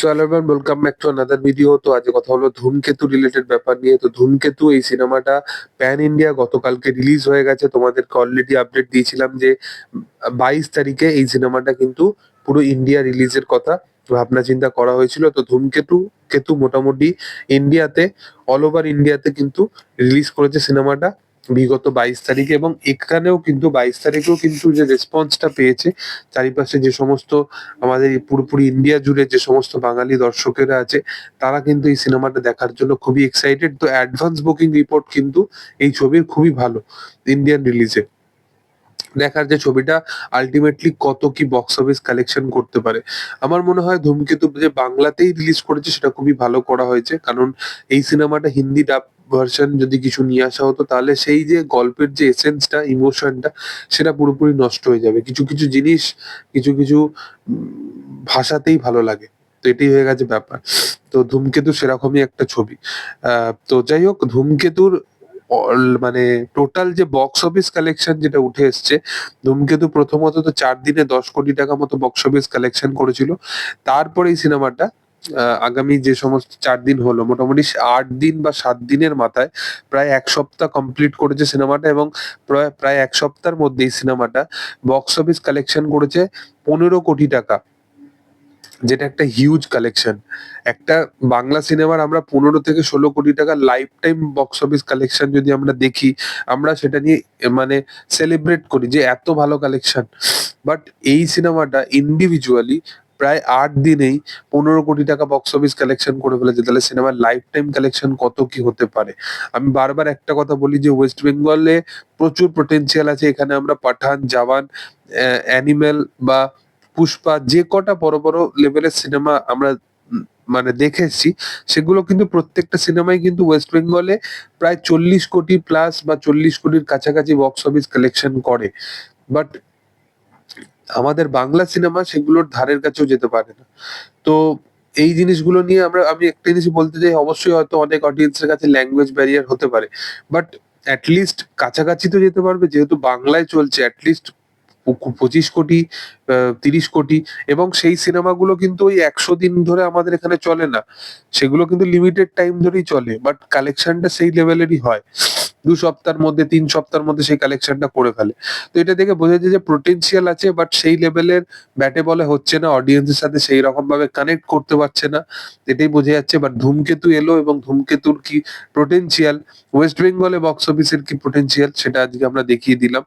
So everyone welcome back to another video তো আজকে কথা হলো ধূমকেতু রিলেটেড ব্যাপার নিয়ে। তো ধূমকেতু এই সিনেমাটা প্যান ইন্ডিয়া গতকালকে রিলিজ হয়ে গেছে। তোমাদেরকে অলরেডি আপডেট দিয়েছিলাম যে বাইশ তারিখে এই সিনেমাটা কিন্তু পুরো ইন্ডিয়া রিলিজের কথা। ভাবনা চিন্তা করা হয়েছিল। তো ধূমকেতু, কেতু মোটামুটি ইন্ডিয়াতে অল ওভার ইন্ডিয়াতে কিন্তু রিলিজ করেছে সিনেমাটা। বিগত বাইশ তারিখে এবং এখানেও কিন্তু বাইশ তারিখেও কিন্তু যে রেসপন্সটা পেয়েছে, চারিপাশে যে সমস্ত আমাদের পুরোপুরি ইন্ডিয়া জুড়ে যে সমস্ত বাঙালি দর্শকেরা আছে, তারা কিন্তু এই সিনেমাটা দেখার জন্য খুবই এক্সাইটেড তো অ্যাডভান্স বুকিং রিপোর্ট কিন্তু এই ছবির খুবই ভালো ইন্ডিয়ান রিলিজে দেখার যে ছবিটা আলটিমেটলি কত কি বক্স অফিস কালেকশন করতে পারে। আমার মনে হয় ধূমকেতু যে বাংলাতেই রিলিজ করেছে সেটা খুবই ভালো করা হয়েছে, কারণ এই সিনেমাটা হিন্দি ডাব ভার্সন যদি কিছু নিয়ে আসা হতো, তাহলে সেই যে গল্পের যে এসেন্সটা ইমোশনটা সেটা পুরোপুরি নষ্ট হয়ে যাবে। কিছু কিছু জিনিস, কিছু কিছু ভাষাতেই ভালো লাগে। তো এটাই হয়ে গেছে ব্যাপার। তো ধূমকেতু সেরকমই একটা ছবি। তো যাই হোক, ধূমকেতুর মানে টোটাল যে বক্স অফিস কালেকশন যেটা উঠে এসছে, ধূমকেতু প্রথমত তো চার দিনে দশ কোটি টাকা মতো বক্স অফিস কালেকশন করেছিল। তারপরে এই সিনেমাটা আগামী যে সমস্ত চার দিন হলো, মোটামুটি আট দিন বা সাত দিনের মাথায় প্রায় এক সপ্তাহ কমপ্লিট করেছে সিনেমাটা এবং প্রায় এক সপ্তাহের মধ্যে এই সিনেমাটা বক্স অফিস কালেকশন করেছে পনেরো কোটি টাকা। যেটা একটা হিউজ কালেকশন একটা বাংলা সিনেমার আমরা পনেরো থেকে ষোলো কোটি টাকা life time box office collection যদি আমরা দেখি, আমরা সেটা নিয়ে মানে সেলিব্রেট করি যে এত ভালো কালেকশন বাট এই সিনেমাটা ইন্ডিভিজুয়ালি প্রায় আট দিনেই পনেরো কোটি টাকা বক্স অফিস কালেকশন করে ফেলেছে। তাহলে সিনেমার লাইফ টাইম কালেকশন কত কি হতে পারে? আমি বারবার একটা কথা বলি যে ওয়েস্ট বেঙ্গলে প্রচুর পোটেনশিয়াল আছে। এখানে আমরা পাঠান, জাওয়ান অ্যানিমেল বা পুষ্পা যে কটা বড় বড় লেভেলের সিনেমা আমরা মানে দেখে এসেছি সেগুলো কিন্তু প্রত্যেকটা সিনেমাই কিন্তু ওয়েস্ট বেঙ্গলে প্রায় চল্লিশ কোটি প্লাস বা চল্লিশ কোটির কাছাকাছি বক্স অফিস কালেকশন করে। বাট আমাদের বাংলা সিনেমা সেগুলোর ধারের কাছেও যেতে পারে না। তো এই জিনিসগুলো নিয়ে আমরা, আমি একটা জিনিস বলতে চাই, অবশ্যই হয়তো অনেক অডিয়েন্সের কাছে ল্যাঙ্গুয়েজ ব্যারিয়ার হতে পারে। বাট অ্যাটলিস্ট কাছাকাছি তো যেতে পারবে, যেহেতু বাংলায় চলছে অ্যাটলিস্ট পঁচিশ কোটি তিরিশ কোটি, এবং সেই সিনেমাগুলো কিন্তু ওই একশো দিন ধরে আমাদের এখানে চলে না। সেগুলো কিন্তু লিমিটেড টাইম ধরেই চলে বাট কালেকশনটা সেই লেভেলেরই হয়। দু সপ্তাহের মধ্যে, তিন সপ্তাহের মধ্যে সেই কালেকশনটা করে ফেলে। তো এটা দেখে বোঝা যায় যে পোটেন্সিয়াল আছে বাট সেই লেভেলের ব্যাটে বলে হচ্ছে না। অডিয়েন্সের সাথে সেই রকম ভাবে কানেক্ট করতে পারছে না। এটাই বোঝা যাচ্ছে বাট ধূমকেতু এলো এবং ধূমকেতুর কি পোটেন্সিয়াল ওয়েস্ট বেঙ্গলে বক্স অফিসের কি পোটেন্সিয়াল সেটা আজকে আমরা দেখিয়ে দিলাম।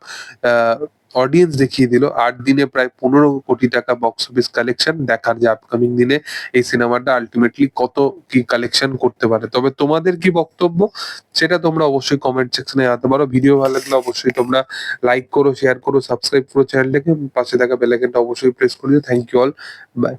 অডিয়েন্স দেখিয়ে দিল। আট দিনে প্রায় পনেরো কোটি টাকা বক্স অফিস কালেকশন দেখার যে আপকামিং দিনে এই সিনেমাটা আলটিমেটলি কত কি কালেকশন করতে পারে। তবে তোমাদের কি বক্তব্য? সেটা তোমরা অবশ্যই কমেন্ট সেকশনে জানাতে পারো। ভিডিও ভালো লাগলে অবশ্যই তোমরা লাইক করো শেয়ার করো সাবস্ক্রাইব করো চ্যানেলটাকে পাশে থাকা বেলাইকনটা অবশ্যই প্রেস করে দিও। Thank you all by